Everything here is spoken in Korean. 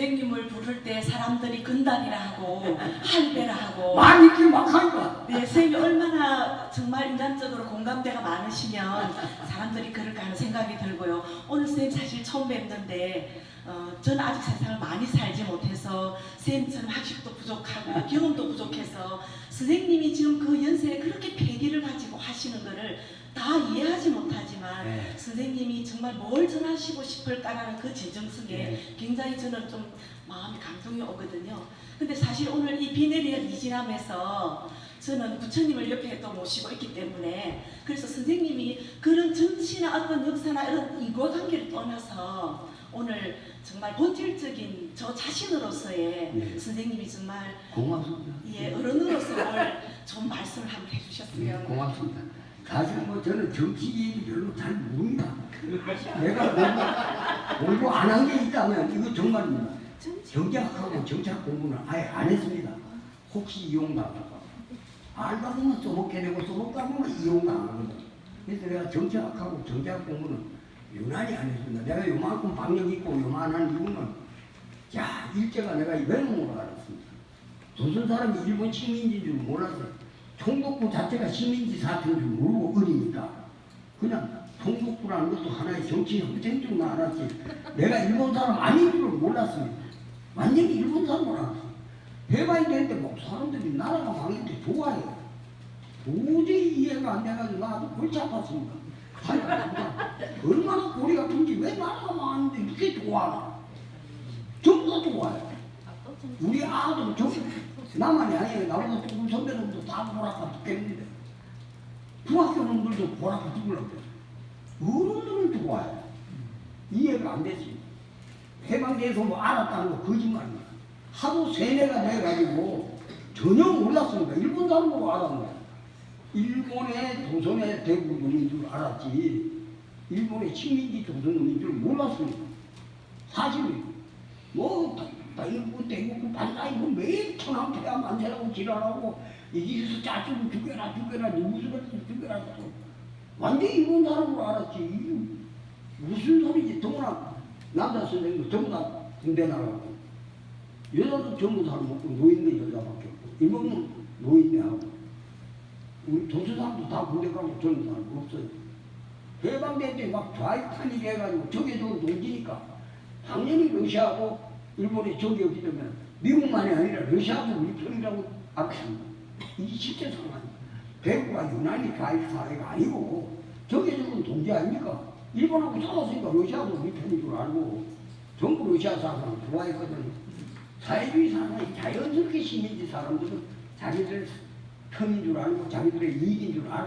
선생님을 부를 때 사람들이 근단이라 하고 할배라 하고. 많이 이렇게 막 하니까 네, 선생님이 얼마나 정말 인간적으로 공감대가 많으시면 사람들이 그럴까 하는 생각이 들고요. 오늘 선생님 사실 처음 뵙는데 어, 저는 아직 세상을 많이 살지 못해서 선생님처럼 학식도 부족하고 경험도 부족해서 선생님이 지금 그 연세에 그렇게 패기를 가지고 하시는 거를 다 이해하지 못하지만 네. 선생님이 정말 뭘 전하시고 싶을까라는 그 재정성에 네. 굉장히 저는 좀 마음이 감동이 오거든요. 근데 사실 오늘 이 비 내리는 이진함에서 저는 부처님을 옆에 또 모시고 있기 때문에 그래서 선생님이 그런 정치나 어떤 역사나 이런 인과관계를 떠나서 오늘 정말 본질적인 저 자신으로서의 네. 선생님이 정말 고맙습니다. 예 어른으로서 오늘 좋은 말씀을 한번 네, 해주셨으면 고맙습니다. 사실 뭐 저는 정치 얘기 별로 잘 모릅니다. 내가 공부, 공부 안 한 게 있다면 이거 정말입니다. 경제학하고 정치학 공부는 아예 안 했습니다. 혹시 이용당할까? 알다 보면 써먹게 되고 써먹다 보면 이용당하거든. 그래서 내가 정치학하고 정치학 공부는 유난히 안 했습니다. 내가 요만큼 박력 있고 요만한 이유는 야 일제가 내가 외놈으로 알았습니다. 조선 사람이 일본 시민인 줄 몰랐어요. 총독부 자체가 시민지 사태인 줄 모르고 어리니까 그냥 총독부라는 것도 하나의 정치 형태인 줄 알았지 내가 일본 사람 아닌 줄 몰랐습니다. 완전히 일본 사람을 알았어요. 해방이 되는데 뭐 사람들이 나라가 좋아해요. 도저히 이해가 안 돼가지고 나도 골치 아팠습니다. 아니, 얼마나 고리 아픈지 왜 나라가 망했는데 이렇게 좋아하나? 전부 다 좋아해요. 우리 아들 저 나만이 아니에요. 나보다 조금 선배들도 다 보라카 죽겠는데 중학교 놈들도 보라카 죽으려고. 어른들은 좋아요. 이해가 안 됐습니다. 해방돼서 뭐 알았다는 거 거짓말입니다. 하도 세뇌가 돼가지고 전혀 몰랐습니다. 일본 사람으로 알았네. 일본의 조선의 대부분인 줄 알았지 일본의 식민지 조선인 줄 몰랐습니다. 사실이 뭐 다- 다 일본 대국고 반사이 뭐 매일 천황 폐하 만세라고 지랄하고 이기서 짜주고 죽여라 죽여라 누구를 죽여라 또 완전히 일본 사람으로 알았지 이게 무슨 소리지 더구나 남자 전부 다 군대 나가고 여자도 전부 다 먹고 노인네 여자밖에 없고 일본은 노인네하고 우리 사람도 다 군대 가고 저는 사람 없어요 때막 좌익탄이 해가지고 적에 저 농지니까 당연히 러시아하고 일본이 적이 없기 때문에 미국만이 아니라 러시아도 우리 편이라고 알았습니다. 이게 실제 상황입니다. 대구가 유난히 좌익 사회가 아니고 적에 적은 동지 아닙니까? 일본하고 싸웠으니까 러시아도 우리 편인 줄 알고 전부 러시아 사람을 좋아했거든요. 사회주의 사람이 자연스럽게 시민지 사람들은 자기들 편인 줄 알고 자기들의 이익인 줄 알아.